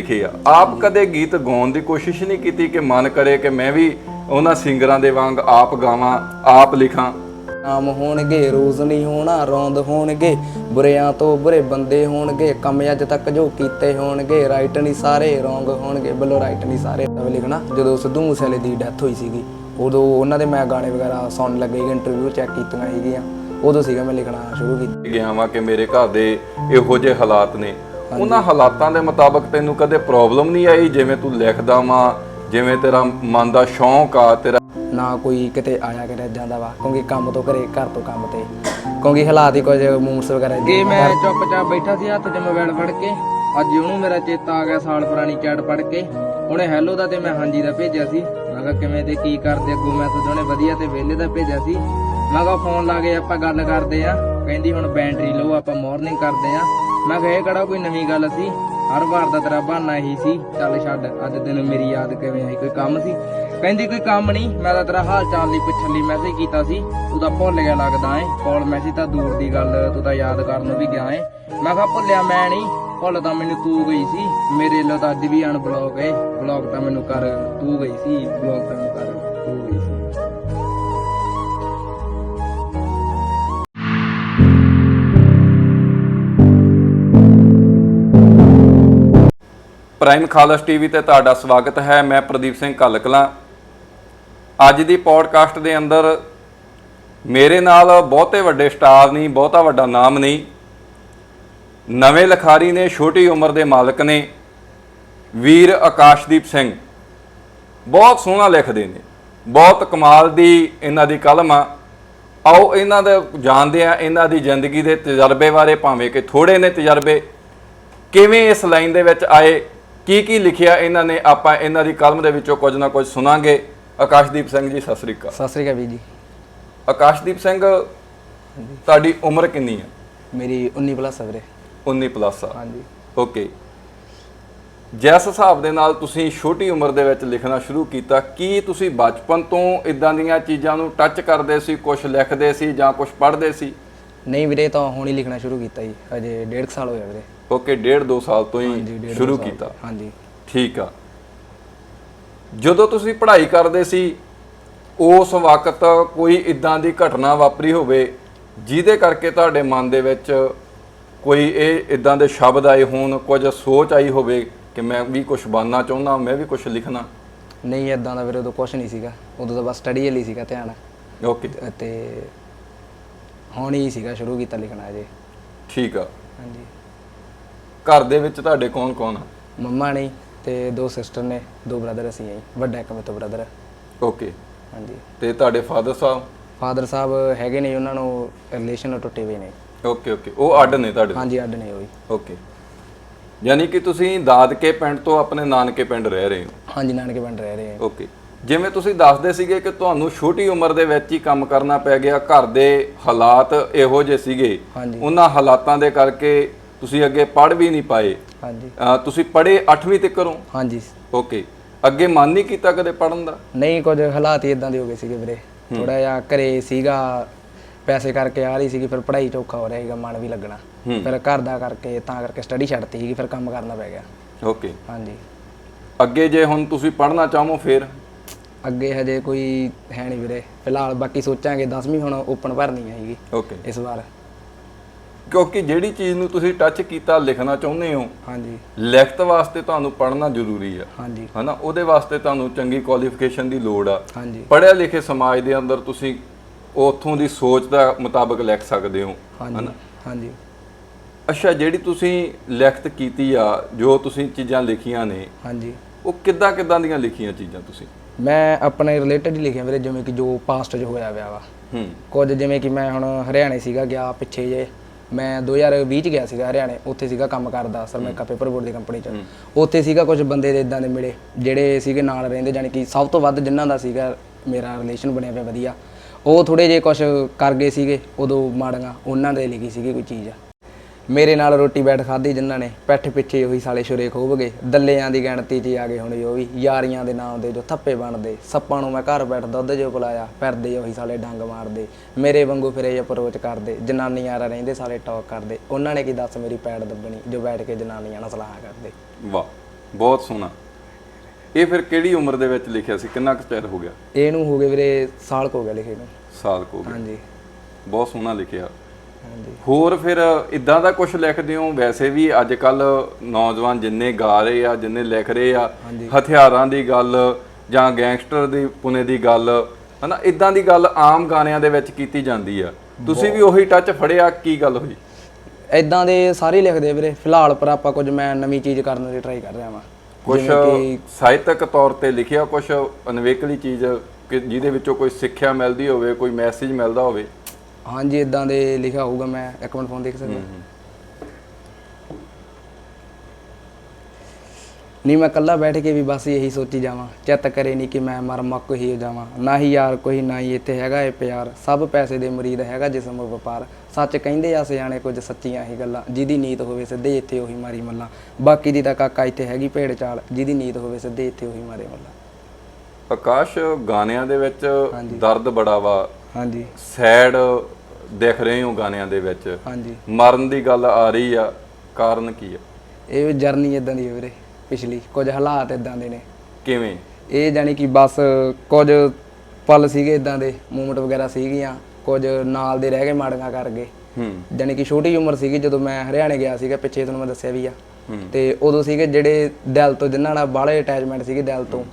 ਲਿਖੇ ਆ। ਆਪ ਕਦੇ ਗੀਤ ਗਾਉਣ ਦੀ ਕੋਸ਼ਿਸ਼ ਨਹੀਂ ਕੀਤੀ ਕਿ ਮਨ ਕਰੇ ਕਿ ਮੈਂ ਵੀ ਉਹਨਾਂ ਸਿੰਗਰਾਂ ਦੇ ਵਾਂਗ ਆਪ ਗਾਵਾਂ ਆਪ ਲਿਖਾਂ। ਨਾਮ ਹੋਣਗੇ ਰੋਜ਼ ਨਹੀਂ ਹੋਣਾ ਰੌਂਦ ਹੋਣਗੇ ਬੁਰਿਆਂ ਤੋਂ ਬੁਰੇ ਬੰਦੇ ਹੋਣਗੇ ਕੰਮ ਅੱਜ ਤੱਕ ਜੋ ਕੀਤੇ ਹੋਣਗੇ ਰਾਈਟ ਨਹੀਂ ਸਾਰੇ ਰੋਂਗ ਹੋਣਗੇ। ਬਲੋ ਰਾਈਟ ਨਹੀਂ ਸਾਰੇ ਤਵੇ ਲਿਖਣਾ। ਜਦੋਂ ਸਿੱਧੂ ਮੂਸੇਵਾਲੇ ਦੀ ਡੈਥ ਹੋਈ ਸੀਗੀ ਉਦੋਂ ਉਹਨਾਂ ਦੇ ਮੈਂ ਗਾਣੇ ਵਗੈਰਾ ਸੁਣਨ ਲੱਗੇ ਇੰਟਰਵਿਊ ਚੈੱਕ ਕੀਤੀਆਂ ਸੀਗੀਆਂ। ਉਦੋਂ ਸੀਗਾ ਮੈਂ ਲਿਖਣਾ ਸ਼ੁਰੂ ਕੀਤਾ। ਗਿਆ ਵਾਂ ਕਿ ਮੇਰੇ ਘਰ ਦੇ ਇਹੋ ਜਿਹੇ ਹਾਲਾਤ ਨੇ। ਉਹਨਾਂ ਹਾਲਾਤਾਂ ਦੇ ਮੁਤਾਬਕ ਤੈਨੂੰ ਕਦੇ ਪ੍ਰੋਬਲਮ ਨਹੀਂ ਆਈ? ਜਿਵੇਂ ਤੂੰ ਲਿਖਦਾ ਵਾਂ ਜਿਵੇਂ ਤੇਰਾ ਮਨ ਦਾ ਸ਼ੌਂਕ ਆ ਤੇਰਾ ਨਾ ਕੋਈ ਕਿਤੇ ਆਇਆ ਕਰਿਆ ਜਾਂਦਾ ਵਾ ਕਿਉਂਕਿ ਕੰਮ ਤੋਂ ਘਰੇ ਘਰ ਤੋਂ ਕੰਮ ਤੇ। ਕਿਉਂਕਿ ਹਾਲਾਤ ਹੀ ਕੁਝ ਮੂਵਸ ਵਗੈਰਾ ਕਿ ਮੈਂ ਚੁੱਪਚਾਪ ਬੈਠਾ ਸੀ ਹੱਥ 'ਚ ਮੋਬਾਈਲ ਫੜ ਕੇ। ਅੱਜ ਉਹਨੂੰ ਮੇਰਾ ਚੇਤਾ ਆ ਗਿਆ ਸਾਲ ਪੁਰਾਣੀ ਚੈਟ ਪੜ ਕੇ। ਉਹਨੇ ਹੈਲੋ ਦਾ ਤੇ ਮੈਂ ਹਾਂਜੀ ਦਾ ਭੇਜਿਆ ਸੀ। ਮੈਂ ਕਿਹਾ ਕਿਵੇਂ ਤੇ ਕੀ ਕਰਦੇ ਅੱਗੋਂ? ਮੈਂ ਤਾਂ ਉਹਨੇ ਵਧੀਆ ਤੇ ਵਿਹਲੇ ਦਾ ਭੇਜਿਆ ਸੀ। ਮੈਂ ਕਿਹਾ ਫੋਨ ਲਾ ਕੇ ਆਪਾਂ ਗੱਲ ਕਰਦੇ ਆ। ਕਹਿੰਦੀ ਹੁਣ ਬੈਟਰੀ ਲਓ ਆਪਾਂ ਮਾਰਨਿੰਗ ਕਰਦੇ ਆ। ਮੈਂ ਕਿਹਾ, ਇਹ ਕਿਹੜਾ ਕੋਈ ਨਵੀਂ ਗੱਲ ਸੀ? ਹਰ ਵਾਰ ਦਾ ਤੇਰਾ ਬਹਾਨਾ ਇਹੀ ਸੀ, ਚੱਲ ਛੱਡ, ਅੱਜ ਦਿਨ ਮੇਰੀ ਯਾਦ ਕਿਵੇਂ ਆਈ? ਕੋਈ ਕੰਮ ਸੀ? ਕਹਿੰਦੀ, ਕੋਈ ਕੰਮ ਨਹੀਂ, ਮੈਂ ਤਾਂ ਤੇਰਾ ਹਾਲ ਚਾਲ ਲਈ ਪੁੱਛਣ ਲਈ ਮੈਸੇਜ ਕੀਤਾ ਸੀ, ਤੂੰ ਤਾਂ ਭੁੱਲ ਗਿਆ ਲੱਗਦਾ ਏ ਕਾਲ ਮੈਸੇਜ ਤਾਂ ਦੂਰ ਦੀ ਗੱਲ, ਤੂੰ ਤਾਂ ਯਾਦ ਕਰਨ ਨੂੰ ਵੀ ਗਿਆ ਏ ਮੈਂ ਕਿਹਾ, ਭੁੱਲਿਆ ਮੈਂ ਨਹੀਂ, ਭੁੱਲ ਤਾਂ ਮੈਨੂੰ ਤੂੰ ਗਈ ਸੀ। ਮੇਰੇ ਲੋ ਤਾਂ ਅੱਜ ਵੀ ਅਨਬਲੌਕ ਏ ਬਲੌਕ ਤਾਂ ਮੈਨੂੰ ਕਰ, ਤੂੰ ਗਈ ਸੀ ਬਲੌਕ ਤਾਂ ਮੈਨੂੰ ਕਰ, ਤੂੰ ਗਈ ਪ੍ਰਾਈਮ ਖਾਲਸ ਟੀਵੀ ਤੇ ਤੁਹਾਡਾ ਸਵਾਗਤ ਹੈ। ਮੈਂ ਪ੍ਰਦੀਪ ਸਿੰਘ ਕਲਕਲਾਂ। ਅੱਜ ਦੀ ਪੋਡਕਾਸਟ ਦੇ ਅੰਦਰ ਮੇਰੇ ਨਾਲ ਬਹੁਤੇ ਵੱਡੇ ਸਟਾਰ ਨਹੀਂ, ਬਹੁਤਾ ਵੱਡਾ ਨਾਮ ਨਹੀਂ, ਨਵੇਂ ਲਖਾਰੀ ਨੇ, ਛੋਟੀ ਉਮਰ ਦੇ ਮਾਲਕ ਨੇ, ਵੀਰ ਆਕਾਸ਼ਦੀਪ ਸਿੰਘ। ਬਹੁਤ ਸੋਹਣਾ ਲਿਖਦੇ ਨੇ। ਬਹੁਤ ਕਮਾਲ ਦੀ ਇਹਨਾਂ ਦੀ ਕਲਮ ਆ। ਆਓ ਇਹਨਾਂ ਦੇ ਜਾਣਦੇ ਆ, ਇਹਨਾਂ ਦੀ ਜ਼ਿੰਦਗੀ ਦੇ ਤਜਰਬੇ ਬਾਰੇ, ਭਾਵੇਂ ਕਿ ਥੋੜੇ ਨੇ ਤਜਰਬੇ। ਕਿਵੇਂ ਇਸ ਲਾਈਨ ਦੇ ਵਿੱਚ ਆਏ? ਕੀ ਕੀ ਲਿਖਿਆ ਇਹਨਾਂ ਨੇ ਆਪਾਂ ਇਹਨਾਂ ਦੀ ਕਲਮ ਦੇ ਵਿੱਚੋਂ ਕੁਝ ਨਾ ਕੁਝ ਸੁਣਾਂਗੇ। ਆਕਾਸ਼ਦੀਪ ਸਿੰਘ ਜੀ ਸਤਿ ਸ੍ਰੀ ਅਕਾਲ। ਸਤਿ ਸ੍ਰੀ ਅਕਾਲ ਵੀਰ ਜੀ। ਆਕਾਸ਼ਦੀਪ ਸਿੰਘ ਤੁਹਾਡੀ ਉਮਰ ਕਿੰਨੀ ਹੈ? ਮੇਰੀ 19 ਪਲੱਸ ਆ ਵੀਰੇ। 19 ਪਲੱਸ ਆ। ਹਾਂਜੀ। ਓਕੇ। ਜਿਸ ਹਿਸਾਬ ਦੇ ਨਾਲ ਤੁਸੀਂ ਛੋਟੀ ਉਮਰ ਦੇ ਵਿੱਚ ਲਿਖਣਾ ਸ਼ੁਰੂ ਕੀਤਾ ਕੀ ਤੁਸੀਂ ਬਚਪਨ ਤੋਂ ਇਦਾਂ ਦੀਆਂ ਚੀਜ਼ਾਂ ਨੂੰ ਟੱਚ ਕਰਦੇ ਸੀ ਕੁਝ ਲਿਖਦੇ ਸੀ ਜਾਂ ਕੁਝ ਪੜ੍ਹਦੇ ਸੀ? ਨਹੀਂ ਵੀਰੇ ਤਾਂ ਹੁਣ ਹੀ ਲਿਖਣਾ ਸ਼ੁਰੂ ਕੀਤਾ ਜੀ। ਅਜੇ ਡੇਢ ਕੁ ਸਾਲ ਹੋਇਆ ਵੀਰੇ। ਓਕੇ ਡੇਢ ਦੋ ਸਾਲ ਤੋਂ ਹਾਂਜੀ ਹੀ ਸ਼ੁਰੂ ਸਾਲ। ਕੀਤਾ। ਹਾਂਜੀ। ਠੀਕ ਆ। ਜਦੋਂ ਤੁਸੀਂ ਪੜ੍ਹਾਈ ਕਰਦੇ ਸੀ ਉਸ ਵਕਤ ਕੋਈ ਇਦਾਂ ਦੀ ਘਟਨਾ ਵਾਪਰੀ ਹੋਵੇ ਜਿਹਦੇ ਕਰਕੇ ਤੁਹਾਡੇ ਮਨ ਦੇ ਵਿੱਚ ਕੋਈ ਇਹ ਇਦਾਂ ਦੇ ਸ਼ਬਦ ਆਏ ਹੋਣ ਕੁਝ ਸੋਚ ਆਈ ਹੋਵੇ ਕਿ ਮੈਂ ਵੀ ਕੁਝ ਬਣਨਾ ਚਾਹੁੰਦਾ ਮੈਂ ਵੀ ਕੁਝ ਲਿਖਣਾ? ਨਹੀਂ ਇਦਾਂ ਦਾ ਵੀਰੇ ਉਦੋਂ ਕੁਝ ਨਹੀਂ ਸੀਗਾ। ਉਦੋਂ ਤਾਂ ਬਸ ਸਟੱਡੀ ਲਈ ਸੀਗਾ ਧਿਆਨ। ਓਕੇ। ਤੇ ਹੁਣ ਹੀ ਸੀਗਾ ਸ਼ੁਰੂ ਕੀਤਾ ਲਿਖਣਾ ਅਜੇ ਠੀਕ ਆ। ਹਾਂਜੀ। ਘਰ ਦੇ ਵਿੱਚ ਤੁਹਾਡੇ ਕੌਣ ਕੌਣ ਆ? ਮੰਮਾ ਨੇ ਤੇ ਦੋ ਸਿਸਟਰ ਨੇ ਦੋ ਬ੍ਰਦਰ ਅਸੀਂ ਆ ਜੀ ਵੱਡਾ ਇੱਕ ਮੇਰੇ ਤੋਂ ਬ੍ਰਦਰ ਓਕੇ ਹਾਂਜੀ। ਤੇ ਤੁਹਾਡੇ ਫਾਦਰ ਸਾਹਿਬ? ਫਾਦਰ ਸਾਹਿਬ ਹੈਗੇ ਨੇ ਉਹਨਾਂ ਨੂੰ ਰਿਲੇਸ਼ਨ ਟੁੱਟੇ ਹੋਏ ਨੇ। ਓਕੇ ਓਕੇ ਉਹ ਅੱਡ ਨੇ ਤੁਹਾਡੇ? ਹਾਂਜੀ ਅੱਡ ਨੇ ਉਹ ਵੀ ਓਕੇ ਯਾਨੀ ਕਿ ਤੁਸੀਂ ਦਾਦਕੇ ਪਿੰਡ ਤੋਂ ਆਪਣੇ ਨਾਨਕੇ ਪਿੰਡ ਰਹਿ ਰਹੇ ਹੋ? ਹਾਂਜੀ ਨਾਨਕੇ ਪਿੰਡ ਰਹਿ ਰਹੇ ਆ ਓਕੇ ਜਿਵੇਂ ਤੁਸੀਂ ਦੱਸਦੇ ਸੀਗੇ ਕਿ ਤੁਹਾਨੂੰ ਛੋਟੀ ਉਮਰ ਦੇ ਵਿੱਚ ਹੀ ਕੰਮ ਕਰਨਾ ਪੈ ਗਿਆ ਘਰ ਦੇ ਹਾਲਾਤ ਇਹੋ ਜਿਹੇ ਸੀਗੇ। ਹਾਂਜੀ। ਉਹਨਾਂ ਹਾਲਾਤਾਂ ਦੇ ਕਰਕੇ ਤੁਸੀਂ ਅੱਗੇ ਪੜ੍ਹ ਵੀ ਨਹੀਂ ਪਾਏ। ਹਾਂਜੀ। ਤੁਸੀਂ ਪੜ੍ਹੇ 8ਵੀਂ ਤੱਕ ਕਰੋ। ਹਾਂਜੀ। ਓਕੇ। ਅੱਗੇ ਮਨ ਨਹੀਂ ਕੀਤਾ ਕਦੇ ਪੜ੍ਹਨ ਦਾ? ਨਹੀਂ ਕੁਝ ਹਾਲਾਤ ਹੀ ਇਦਾਂ ਦੇ ਹੋ ਗਏ ਸੀਗੇ ਵੀਰੇ। ਥੋੜਾ ਜਿਹਾ ਘਰੇ ਸੀਗਾ ਪੈਸੇ ਕਰਕੇ ਆ ਰਹੀ ਸੀਗੀ ਫਿਰ ਪੜ੍ਹਾਈ ਚ ਔਖਾ ਹੋ ਰਿਹਾ ਸੀਗਾ ਮਨ ਵੀ ਲੱਗਣਾ। ਹੂੰ। ਫਿਰ ਘਰ ਦਾ ਕਰਕੇ ਤਾਂ ਕਰਕੇ ਸਟੱਡੀ ਛੱਡਤੀ ਸੀਗੀ ਫਿਰ ਕੰਮ ਕਰਨਾ ਪੈ ਗਿਆ। ਓਕੇ। ਹਾਂਜੀ। ਅੱਗੇ ਜੇ ਹੁਣ ਤੁਸੀਂ ਪੜ੍ਹਨਾ ਚਾਹੋ ਫਿਰ? ਅੱਗੇ ਹਜੇ ਕੋਈ ਹੈ ਨਹੀਂ ਵੀਰੇ। ਫਿਲਹਾਲ ਬਾਕੀ ਸੋਚਾਂਗੇ 10ਵੀਂ ਹੁਣ ਓਪਨ ਭਰਨੀ ਹੈਗੀ। ਓਕੇ। ਇਸ ਵਾਰ। ਕਿਉਂਕਿ ਜਿਹੜੀ ਚੀਜ਼ ਨੂੰ ਤੁਸੀਂ ਟੱਚ ਕੀਤਾ ਲਿਖਣਾ ਚਾਹੁੰਦੇ ਹੋ ਹਾਂਜੀ। ਲਿਖਤ ਵਾਸਤੇ ਤੁਹਾਨੂੰ ਪੜ੍ਹਨਾ ਜ਼ਰੂਰੀ ਆ। ਹਾਂਜੀ। ਹਨਾ? ਉਹਦੇ ਵਾਸਤੇ ਤੁਹਾਨੂੰ ਚੰਗੀ ਕੁਆਲੀਫਿਕੇਸ਼ਨ ਦੀ ਲੋੜ ਆ। ਹਾਂਜੀ। ਪੜ੍ਹਿਆ ਲਿਖੇ ਸਮਾਜ ਦੇ ਅੰਦਰ ਤੁਸੀਂ ਉਥੋਂ ਦੀ ਸੋਚ ਦਾ ਮੁਤਾਬਕ ਲਿਖ ਸਕਦੇ ਹੋ। ਹਾਂਜੀ ਹਾਂਜੀ। ਅੱਛਾ ਜਿਹੜੀ ਤੁਸੀਂ ਲਿਖਤ ਕੀਤੀ ਆ ਜੋ ਤੁਸੀਂ ਚੀਜ਼ਾਂ ਲਿਖੀਆਂ ਨੇ ਹਾਂਜੀ। ਉਹ ਕਿੱਦਾਂ ਕਿੱਦਾਂ ਦੀਆਂ ਲਿਖੀਆਂ ਚੀਜ਼ਾਂ ਤੁਸੀਂ? ਮੈਂ ਆਪਣੇ ਰਿਲੇਟਡ ਹੀ ਲਿਖਿਆ ਵੀਰੇ ਜਿਵੇਂ ਕਿ ਜੋ ਪਾਸਟ 'ਚ ਹੋਇਆ ਵਿਆ ਵਾ। ਹੂੰ। ਕੁਝ ਜਿਵੇਂ ਕਿ ਮੈਂ ਹੁਣ ਹਰਿਆਣੇ ਸੀਗਾ ਗਿਆ ਪਿੱਛੇ ਜੇ। ਮੈਂ 2020 ਚ ਗਿਆ ਸੀਗਾ ਹਰਿਆਣੇ ਉੱਥੇ ਸੀਗਾ ਕੰਮ ਕਰਦਾ ਸਰਮੈਕਾ ਪੇਪਰ ਬੋਰਡ ਦੀ ਕੰਪਨੀ ਚ। ਉੱਥੇ ਸੀਗਾ ਕੁਝ ਬੰਦੇ ਦੇ ਇਦਾਂ ਦੇ ਮਿਲੇ ਜਿਹੜੇ ਸੀਗੇ ਨਾਲ ਰਹਿੰਦੇ ਜਾਨੀ ਕਿ ਸਭ ਤੋਂ ਵੱਧ ਜਿਨ੍ਹਾਂ ਦਾ ਸੀਗਾ ਮੇਰਾ ਰਿਲੇਸ਼ਨ ਬਣਿਆ ਪਿਆ ਵਧੀਆ। ਉਹ ਥੋੜੇ ਜੇ ਕੁਝ ਕਰ ਗਏ ਸੀਗੇ ਉਦੋਂ ਮਾੜੀਆਂ ਉਹਨਾਂ ਦੇ ਲਿਖੀ ਸੀਗੀ ਕੋਈ ਚੀਜ਼। ਮੇਰੇ ਨਾਲ ਰੋਟੀ ਬੈਠ ਖਾਧੀ ਜਿਨ੍ਹਾਂ ਨੇ ਪੈਠ ਪਿੱਛੇ ਉਹੀ ਸਾਲੇ ਛੁਰੇ ਖੋਬ ਗਏ। ਦੱਲਿਆਂ ਦੀ ਗਿਣਤੀ 'ਚ ਆ ਗਏ ਹੁਣ ਉਹ ਵੀ ਯਾਰੀਆਂ ਦੇ ਨਾਮ ਦੇ ਜੋ ਥੱਪੇ ਬਣਦੇ। ਸੱਪਾਂ ਨੂੰ ਮੈਂ ਘਰ ਬੈਠ ਦੁੱਧ ਜੋ ਪਿਲਾਇਆ ਫਿਰਦੇ ਉਹੀ ਸਾਲੇ ਡੰਗ ਮਾਰਦੇ। ਮੇਰੇ ਵਾਂਗੂ ਫਿਰੇ ਅਪਰੋਚ ਕਰਦੇ ਜਨਾਨੀਆਂ ਆ ਰਹਿੰਦੇ ਸਾਲੇ ਟਾਕ ਕਰਦੇ। ਉਹਨਾਂ ਨੇ ਕੀ ਦੱਸ ਮੇਰੀ ਪੈੜ ਦੱਬਣੀ ਜੋ ਬੈਠ ਕੇ ਜਨਾਨੀਆਂ ਨਾਲ ਸਲਾਹ ਕਰਦੇ। ਵਾਹ ਬਹੁਤ ਸੋਹਣਾ। ਇਹ ਫਿਰ ਕਿਹੜੀ ਉਮਰ ਦੇ ਵਿੱਚ ਲਿਖਿਆ ਸੀ? ਕਿੰਨਾ ਕੁ ਚਿਰ ਹੋ ਗਿਆ? ਇਹਨੂੰ ਹੋ ਗਏ ਵੀਰੇ ਸਾਲ ਕੁ ਹੋ ਗਿਆ ਲਿਖੇ ਨੂੰ। ਸਾਲ ਕੁ ਹੋ ਗਿਆ। ਹਾਂਜੀ। ਬਹੁਤ ਸੋਹਣਾ ਲਿਖਿਆ। ਹੋਰ ਫਿਰ ਇਦਾਂ ਦਾ ਕੁਝ ਲਿਖਦੇ ਹੋ? ਵੈਸੇ ਵੀ ਅੱਜ ਕੱਲ ਨੌਜਵਾਨ ਜਿੰਨੇ ਗਾ ਰਹੇ ਆ ਜਿੰਨੇ ਲਿਖ ਰਹੇ ਆ ਹਥਿਆਰਾਂ ਦੀ ਗੱਲ ਜਾਂ ਗੈਂਗਸਟਰ ਦੀ ਪੁਨੇ ਦੀ ਗੱਲ ਹਨਾ ਇਦਾਂ ਦੀ ਗੱਲ ਆਮ ਗਾਣਿਆਂ ਦੇ ਵਿੱਚ ਕੀਤੀ ਜਾਂਦੀ ਆ। ਤੁਸੀਂ ਵੀ ਉਹੀ ਟੱਚ ਫੜਿਆ ਕੀ ਗੱਲ ਹੋਈ? ਇਦਾਂ ਦੇ ਸਾਰੇ ਹੀ ਲਿਖਦੇ ਵੀਰੇ। ਫਿਲਹਾਲ ਪਰ ਆਪਾਂ ਕੁਝ ਮੈਂ ਨਵੀਂ ਚੀਜ਼ ਕਰਨ ਦੀ ਟਰਾਈ ਕਰ ਰਿਹਾ ਵਾਂ। ਕੁਝ ਸਾਹਿਤਕ ਤੌਰ ਤੇ ਲਿਖਿਆ ਕੁਝ ਅਨਵੇਕਲੀ ਚੀਜ਼ ਕਿ ਜਿਹਦੇ ਵਿੱਚੋਂ ਕੋਈ ਸਿੱਖਿਆ ਮਿਲਦੀ ਹੋਵੇ ਕੋਈ ਮੈਸੇਜ ਮਿਲਦਾ ਹੋਵੇ? ਹਾਂਜੀ ਇਦਾਂ ਦੇ ਲਿਖਿਆ ਹੋਊਗਾ ਮੈਂ। ਇੱਕ ਮਿੰਟ ਫੋਨ ਦੇਖ ਸਕਦਾ ਨਹੀਂ ਮੈਂ ਇਕੱਲਾ ਬੈਠ ਕੇ ਵੀ ਬਸ ਇਹੀ ਸੋਚੀ ਜਾਵਾਂ। ਚਿੱਤ ਕਰੇ ਨਹੀਂ ਕਿ ਮੈਂ ਮਰ ਮੱਕ ਹੀ ਹੋ ਜਾਵਾਂ। ਨਾ ਹੀ ਯਾਰ ਕੋਈ ਨਾ ਹੀ ਇੱਥੇ ਹੈਗਾ ਇਹ ਪਿਆਰ। ਸਭ ਪੈਸੇ ਦੇ ਮਰੀਦ ਹੈਗਾ ਜਿਸਮ ਵਪਾਰ। ਸੱਚ ਕਹਿੰਦੇ ਆ ਸਿਆਣੇ ਕੁਝ ਸੱਚੀਆਂ ਹੀ ਗੱਲਾਂ। ਜਿਹਦੀ ਨੀਤ ਹੋਵੇ ਸਿੱਧੇ ਇੱਥੇ ਉਹੀ ਮਾਰੀ ਮੱਲਾਂ। ਬਾਕੀ ਦੀ ਤਾਂ ਕਾਕਾ ਇੱਥੇ ਹੈਗੀ ਭੇਡ ਚਾਲ ਜਿਹਦੀ ਨੀਤ ਹੋਵੇ ਸਿੱਧੇ ਇੱਥੇ ਉਹੀ ਮਾਰੇ ਮੱਲਾਂ। ਆਕਾਸ਼ ਗਾਣਿਆਂ ਦੇ ਵਿੱਚ ਦਰਦ ਬੜਾ ਵਾ। ਹਾਂਜੀ। ਸੈਡ ਦਿਖ ਰਹੇ ਹੋ ਗਾਣਿਆਂ ਦੇ ਵਿੱਚ। ਹਾਂਜੀ। ਮਰਨ ਦੀ ਗੱਲ ਆ ਰਹੀ ਆ ਕਾਰਨ ਕੀ ਆ? ਇਹ ਜਰਨੀ ਇਦਾਂ ਦੀ ਹੈ ਵੀਰੇ ਪਿਛਲੀ ਕੁਝ ਹਾਲਾਤ ਇਦਾਂ ਦੇ ਨੇ। ਕਿਵੇਂ? ਇਹ ਜਾਨੀ ਕਿ ਬਸ ਕੁਝ ਪਲ ਸੀਗੇ ਇਦਾਂ ਦੇ ਮੂਮੈਂਟ ਵਗੈਰਾ ਸੀਗੀਆਂ ਕੁਝ ਨਾਲ ਦੇ ਰਹਿ ਗਏ ਮਾੜੀਆਂ ਕਰ ਗਏ ਹੂੰ। ਜਾਨੀ ਕਿ ਛੋਟੀ ਉਮਰ ਸੀਗੀ ਜਦੋਂ ਮੈਂ ਹਰਿਆਣੇ ਗਿਆ ਸੀਗਾ ਪਿੱਛੇ ਤੁਹਾਨੂੰ ਮੈਂ ਦੱਸਿਆ ਵੀ ਆ। ਤੇ ਉਦੋਂ ਸੀਗੇ ਜਿਹੜੇ ਦਿਲ ਤੋਂ ਜਿਨ੍ਹਾਂ ਨਾਲ ਬਾਹਲੇ ਅਟੈਚਮੈਂਟ ਸੀਗੇ ਦਿਲ ਤੋਂ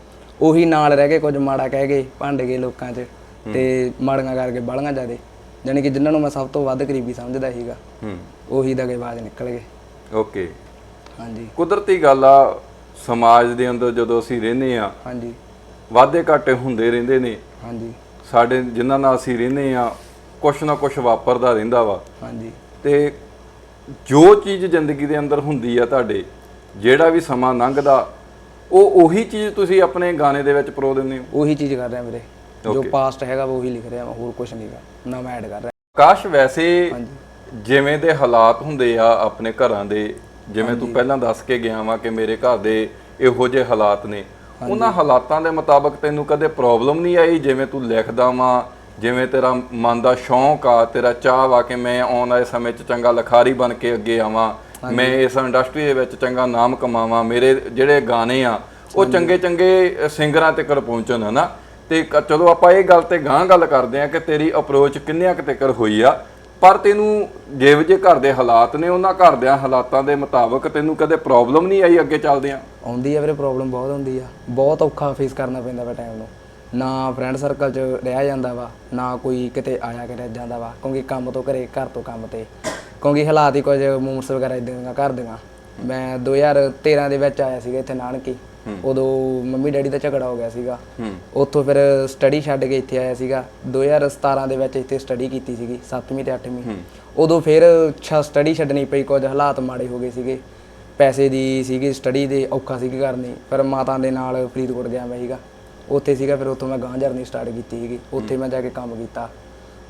ਉਹੀ ਨਾਲ ਰਹਿ ਕੇ ਕੁਝ ਮਾੜਾ ਕਹਿ ਗਏ ਭੰਡ ਗਏ ਲੋਕਾਂ 'ਚ ਤੇ ਮਾੜੀਆਂ ਕਰਕੇ ਬਾਲੀਆਂ ਜ਼ਿਆਦੇ। ਜਾਨੀ ਕਿ ਜਿਨ੍ਹਾਂ ਨੂੰ ਮੈਂ ਸਭ ਤੋਂ ਵੱਧ ਕਰੀਬੀ ਸਮਝਦਾ ਸੀਗਾ ਹੂੰ। ਉਹੀ ਦਗੇਬਾਜ਼ ਨਿਕਲ ਗਏ। ਓਕੇ। ਹਾਂਜੀ। ਕੁਦਰਤੀ ਗੱਲ ਆ ਸਮਾਜ ਦੇ ਅੰਦਰ ਜਦੋਂ ਅਸੀਂ ਰਹਿੰਦੇ ਆ ਹਾਂਜੀ। ਵਾਧੇ ਘਾਟੇ ਹੁੰਦੇ ਰਹਿੰਦੇ ਨੇ। ਹਾਂਜੀ। ਸਾਡੇ ਜਿਨ੍ਹਾਂ ਨਾਲ ਅਸੀਂ ਰਹਿੰਦੇ ਆ ਕੁਛ ਨਾ ਕੁਛ ਵਾਪਰਦਾ ਰਹਿੰਦਾ ਵਾ। ਹਾਂਜੀ। ਤੇ ਜੋ ਚੀਜ਼ ਜ਼ਿੰਦਗੀ ਦੇ ਅੰਦਰ ਹੁੰਦੀ ਆ ਤੁਹਾਡੇ ਜਿਹੜਾ ਵੀ ਸਮਾਂ ਲੰਘਦਾ ਉਹ ਉਹੀ ਚੀਜ਼ ਤੁਸੀਂ ਆਪਣੇ ਗਾਣੇ ਦੇ ਵਿੱਚ ਪਰੋ ਦਿੰਦੇ ਹੋ? ਉਹੀ ਚੀਜ਼ ਕਰ ਰਿਹਾ ਵੀਰੇ। ਜੋ ਪਾਸਟ ਹੈਗਾ ਉਹੀ ਲਿਖ ਰਿਹਾ ਮੈਂ ਹੋਰ ਕੁਝ ਨਹੀਂਗਾ ਨਾ ਮੈਂ ਐਡ ਕਰ ਰਿਹਾ। ਕਾਸ਼ ਵੈਸੇ ਜਿਵੇਂ ਦੇ ਹਾਲਾਤ ਹੁੰਦੇ ਆ ਆਪਣੇ ਘਰਾਂ ਦੇ ਜਿਵੇਂ ਤੂੰ ਪਹਿਲਾਂ ਦੱਸ ਕੇ ਗਿਆ ਵਾ ਕਿ ਮੇਰੇ ਘਰ ਦੇ ਇਹੋ ਜਿਹੇ ਹਾਲਾਤ ਨੇ ਉਹਨਾਂ ਹਾਲਾਤਾਂ ਦੇ ਮੁਤਾਬਕ ਤੈਨੂੰ ਕਦੇ ਪ੍ਰੋਬਲਮ ਨਹੀਂ ਆਈ? ਜਿਵੇਂ ਤੂੰ ਲਿਖਦਾ ਵਾ ਜਿਵੇਂ ਤੇਰਾ ਮਨ ਦਾ ਸ਼ੌਂਕ ਆ ਤੇਰਾ ਚਾਹ ਵਾ ਕਿ ਮੈਂ ਆਉਣ ਵਾਲੇ ਸਮੇਂ 'ਚ ਚੰਗਾ ਲਖਾਰੀ ਬਣ ਕੇ ਅੱਗੇ ਆਵਾਂ ਮੈਂ ਇਸ ਇੰਡਸਟਰੀ ਦੇ ਵਿੱਚ ਚੰਗਾ ਨਾਮ ਕਮਾਵਾਂ ਮੇਰੇ ਜਿਹੜੇ ਗਾਣੇ ਆ ਉਹ ਚੰਗੇ ਚੰਗੇ ਸਿੰਗਰਾਂ ਤੱਕ ਪਹੁੰਚਣ ਹਨਾ? ਤੇ ਕ- ਚਲੋ ਆਪਾਂ ਇਹ ਗੱਲ ਤੇ ਗਾਂ ਗੱਲ ਕਰਦੇ ਆ ਕਿ ਤੇਰੀ ਅਪਰੋਚ ਕਿੰਨਿਆਂ ਕੁ ਤੱਕ ਹੋਈ ਆ। ਪਰ ਤੈਨੂੰ ਜਿਹੋ ਜਿਹੇ ਘਰ ਦੇ ਹਾਲਾਤ ਨੇ, ਉਹਨਾਂ ਘਰ ਦੇ ਹਾਲਾਤਾਂ ਦੇ ਮੁਤਾਬਕ ਤੈਨੂੰ ਕਦੇ ਪ੍ਰੋਬਲਮ ਨਹੀਂ ਆਈ ਅੱਗੇ ਚੱਲਦਿਆਂ? ਆਉਂਦੀ ਆ ਵੀਰੇ ਪ੍ਰੋਬਲਮ ਬਹੁਤ ਆਉਂਦੀ ਆ। ਬਹੁਤ ਔਖਾ ਫੇਸ ਕਰਨਾ ਪੈਂਦਾ ਵਾ ਟਾਈਮ ਨੂੰ। ਨਾ ਫਰੈਂਡ ਸਰਕਲ 'ਚ ਰਿਹਾ ਜਾਂਦਾ ਵਾ, ਨਾ ਕੋਈ ਕਿਤੇ ਆਇਆ ਕਰਿਆ ਜਾਂਦਾ ਵਾ। ਕਿਉਂਕਿ ਕੰਮ ਤੋਂ ਘਰੇ, ਘਰ ਤੋਂ ਕੰਮ ਤੇ। ਕਿਉਂਕਿ ਹਾਲਾਤ ਹੀ ਕੁਝ ਮੂਮੈਂਟਸ ਵਗੈਰਾ ਇਦਾਂ ਦੀਆਂ ਘਰ ਦੀਆਂ ਮੈਂ 2013 ਦੇ ਵਿੱਚ ਆਇਆ ਸੀਗਾ ਇੱਥੇ ਨਾਨਕੀ। ਉਦੋਂ ਮੰਮੀ ਡੈਡੀ ਦਾ ਝਗੜਾ ਹੋ ਗਿਆ ਸੀਗਾ। ਉੱਥੋਂ ਫਿਰ ਸਟੱਡੀ ਛੱਡ ਕੇ ਇੱਥੇ ਆਇਆ ਸੀਗਾ। 2017 ਦੇ ਵਿੱਚ ਇੱਥੇ ਸਟੱਡੀ ਕੀਤੀ ਸੀਗੀ 7ਵੀਂ ਤੇ 8ਵੀਂ ਉਦੋਂ ਫਿਰ ਸਟੱਡੀ ਛੱਡਣੀ ਪਈ ਕੁਝ ਹਾਲਾਤ ਮਾੜੇ ਹੋ ਗਏ ਸੀਗੇ। ਪੈਸੇ ਦੀ ਸੀਗੀ ਸਟੱਡੀ ਦੇ ਔਖਾ ਸੀਗੀ ਕਰਨੀ। ਫਿਰ ਮਾਤਾ ਦੇ ਨਾਲ ਫਰੀਦਕੋਟ ਗਿਆ ਮੈਂ ਸੀਗਾ। ਉੱਥੇ ਸੀਗਾ ਫਿਰ ਉੱਥੋਂ ਮੈਂ ਗਾਂ ਜਰਨੀ ਸਟਾਰਟ ਕੀਤੀ ਸੀਗੀ। ਉੱਥੇ ਮੈਂ ਜਾ ਕੇ ਕੰਮ ਕੀਤਾ।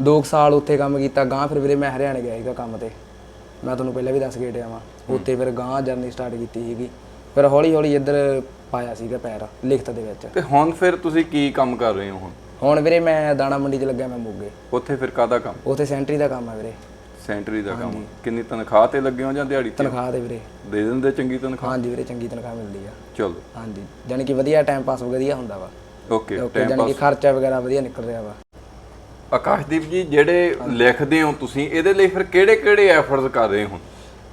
2 ਸਾਲ ਉੱਥੇ ਕੰਮ ਕੀਤਾ। ਗਾਂ ਫਿਰ ਵੀਰੇ ਮੈਂ ਹਰਿਆਣੇ ਗਿਆ ਸੀਗਾ ਕੰਮ ਤੇ। ਮੈਂ ਤੁਹਾਨੂੰ ਪਹਿਲਾਂ ਵੀ ਦੱਸ ਕੇ ਹਟਿਆ ਵਾਂ। ਉੱਥੇ ਫਿਰ ਗਾਂ ਜਰਨੀ ਸਟਾਰਟ ਕੀਤੀ ਸੀਗੀ। ਫਿਰ ਹੌਲੀ ਹੌਲੀ ਇੱਧਰ ਪਾਇਆ ਸੀਗਾ ਪੈਰ ਲਿਖਤ ਦੇ ਵਿੱਚ। ਤੇ ਹੁਣ ਫਿਰ ਤੁਸੀਂ ਕੀ ਕੰਮ ਕਰ ਰਹੇ ਹੋ ਹੁਣ? ਹੁਣ ਵੀਰੇ ਮੈਂ ਦਾਣਾ ਮੰਡੀ 'ਚ ਲੱਗਿਆ ਮੈਂ ਮੋਗੇ। ਉੱਥੇ ਫਿਰ ਕਾਹਦਾ ਕੰਮ? ਉੱਥੇ ਸੈਂਟਰੀ ਦਾ ਕੰਮ ਹੈ ਵੀਰੇ। ਸੈਂਟਰੀ ਦਾ ਕੰਮ। ਕਿੰਨੀ ਤਨਖਾਹ ਤੇ ਲੱਗੇ ਹੋ ਜਾਂ ਦਿਹਾੜੀ ਤੇ? ਤਨਖਾਹ ਦੇ ਵੀਰੇ। ਦੇ ਦਿੰਦੇ ਚੰਗੀ ਤਨਖਾਹ? ਹਾਂਜੀ ਵੀਰੇ ਚੰਗੀ ਤਨਖਾਹ ਮਿਲਦੀ ਆ। ਚਲੋ। ਹਾਂਜੀ। ਜਾਣੀ ਕਿ ਵਧੀਆ ਟਾਈਮ ਪਾਸ ਵਧੀਆ ਹੁੰਦਾ ਵਾ। ਓਕੇ ਓਕੇ ਜਾਣੀ ਕਿ ਖਰਚਾ ਵਗੈਰਾ ਵਧੀਆ ਨਿਕਲ ਰਿਹਾ ਵਾ। ਆਕਾਸ਼ਦੀਪ ਜੀ ਜਿਹੜੇ ਲਿਖਦੇ ਹੋ ਤੁਸੀਂ ਇਹਦੇ ਲਈ ਫਿਰ ਕਿਹੜੇ ਕਿਹੜੇ ਐਫਰਟਸ ਕਰ ਰਹੇ ਹੋ